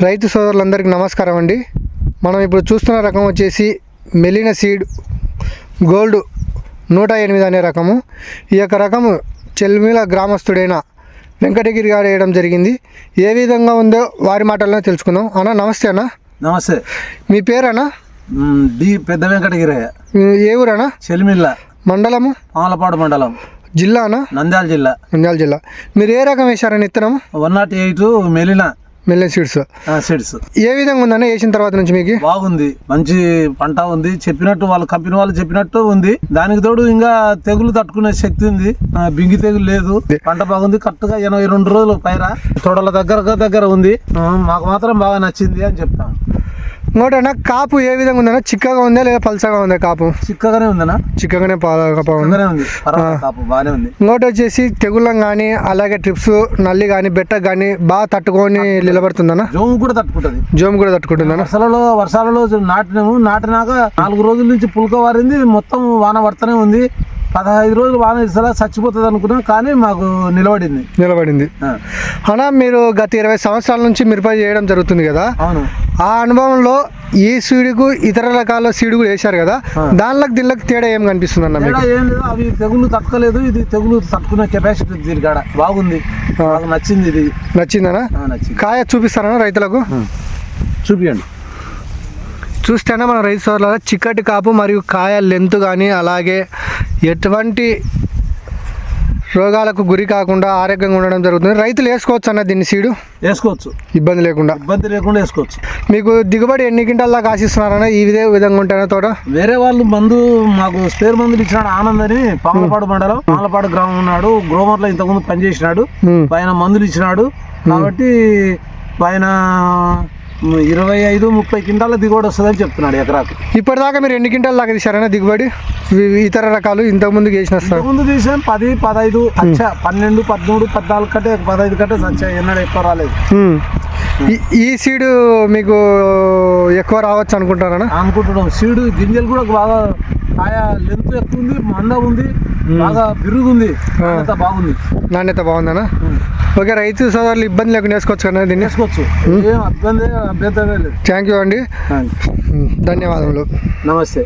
రైతు సోదరులందరికీ నమస్కారం అండి. మనం ఇప్పుడు చూస్తున్న రకం వచ్చేసి మెలిన సీడ్ గోల్డ్ నూట ఎనిమిది అనే రకము. ఈ యొక్క రకము చెల్మిల గ్రామస్తుడైన వెంకటగిరి గారు వేయడం జరిగింది. ఏ విధంగా ఉందో వారి మాటల్లో తెలుసుకుందాం. అన్న నమస్తే అన్న. నమస్తే. మీ పేరన్నా? మ్, డి పెద్ద వెంకటగిరయ్య ఏ ఊరన్నా? చెలిమిల్ల. మండలము? పాలపాడు మండలం. జిల్లా అన్న? నంద్యాల జిల్లా. నంద్యాల జిల్లా. మీరు ఏ రకం వేశారని ఇత్తనం? వన్ నాట్ ఎయిట్ మెలిన. మెలిన సీడ్స్. సీడ్స్. ఏ విధంగా ఉందన్న వేసిన తర్వాత నుంచి మీకు? బాగుంది. మంచి పంట ఉంది. చెప్పినట్టు వాళ్ళ కంపెనీ వాళ్ళు చెప్పినట్టు ఉంది. దానికి తోడు ఇంకా తెగులు తట్టుకునే శక్తి ఉంది. బింగి తెగులు లేదు. పంట బాగుంది. కరెక్ట్గా ఎనభై రెండు రోజులు పైర. తోటల దగ్గర దగ్గర ఉంది. మాకు మాత్రం బాగా నచ్చింది అని చెప్తాం ఇంకోటన్నా కాపు ఏ విధంగా ఉందన్న చిక్కగా ఉందా లేదా పల్చగా ఉందా కాపు? చిక్కగానే ఉందనా చిక్కగానే ఉంది. కాపు బాగానే ఉంది. ఇంకోటి వచ్చేసి తెగుళ్ళం కానీ అలాగే ట్రిప్స్ నల్లి కానీ బెట్ట కానీ బాగా తట్టుకొని నిలబడుతుందన్న? జోము కూడా తట్టుకుంటది. జోమ్ కూడా తట్టుకుంటుందన్న? వర్షాలలో వర్షాలలో నాటినాము నాటినాక నాలుగు రోజుల నుంచి పులక వారింది మొత్తం వాన పడుతూనే ఉంది. పదహైదు రోజులు వాన ఇస్తారా చచ్చిపోతుంది అనుకున్నాం కానీ మాకు నిలబడింది. నిలబడింది. అన్నా మీరు గత ఇరవై సంవత్సరాల నుంచి మిరప చేయడం జరుగుతుంది కదా? అవును. ఆ అనుభవంలో ఈ సీడుకు ఇతర రకాల సీడు కూడా వేశారు కదా. దానిలోకి దీనిలోకి తేడా ఏం కనిపిస్తుంది అన్న తేడా మీకు? ఏం లేదు. అవి తెగులు తట్టుకోలేదు. ఇది తెగులు తట్టుకునే కెపాసిటీ దీని కాడ బాగుంది. నాకు నచ్చింది ఇది. నచ్చిందనా? నచ్చింది. కాయ చూపిస్తారన్నా రైతులకు? చూపియండి. చూస్తేనే మన రైతు సోదరుల చిక్కటి కాపు మరియు కాయ లెంత్ కానీ అలాగే ఎటువంటి రోగాలకు గురి కాకుండా ఆరోగ్యంగా ఉండడం జరుగుతుంది. రైతులు వేసుకోవచ్చు అన్న దీన్ని సీడు? వేసుకోవచ్చు. ఇబ్బంది లేకుండా? ఇబ్బంది లేకుండా వేసుకోవచ్చు. మీకు దిగుబడి ఎన్ని క్వింటాల దాకా ఆశిస్తున్నారన్న ఈ విధే విధంగా ఉంటేనే తోట? వేరే వాళ్ళు మందు మాకు స్పేర్ మందులు ఇచ్చినాడు ఆనంద్ అని పాములపాడు మండలం పాములపాడు గ్రామం ఉన్నాడు. గ్రోమర్లో ఇంతకుముందు పనిచేసినాడు. పైన మందులు ఇచ్చినాడు. కాబట్టి పైన ఇరవై ఐదు ముప్పై క్వింటాల దిగుబడి వస్తుందని చెప్తున్నాడు ఎకరాకు. ఇప్పటిదాకా మీరు ఎన్ని క్వింటాల దాకా తీశారన్న దిగుబడి? ఇతర రకాలు ఇంతకుముందు సార్ ముందు తీసాం పది పదహైదు సచ్చ పన్నెండు పదమూడు పద్నాలుగు కంటే పదహైదు కంటే సచ్చ ఎన్నడూ ఎక్కువ రాలేదు. ఈ- సీడు మీకు ఎక్కువ రావచ్చు అనుకుంటారన్నా అనుకుంటున్నాం. సీడు గింజలు కూడా బాగా కాయ లెంత్ ఎక్కువ ఉంది మంద ఉంది. బాగా బిరుగుంది అంత బాగుంది. నాణ్యత బాగుందన్నా ఓకే రైతు సోదరులు ఇబ్బంది లేకుండా వేసుకోవచ్చు కదా దీన్ని? వేసుకోవచ్చు. ఏం ఇబ్బంది అభ్యంతరమే లేదు. థ్యాంక్ యూ అండి. ధన్యవాదములు. నమస్తే.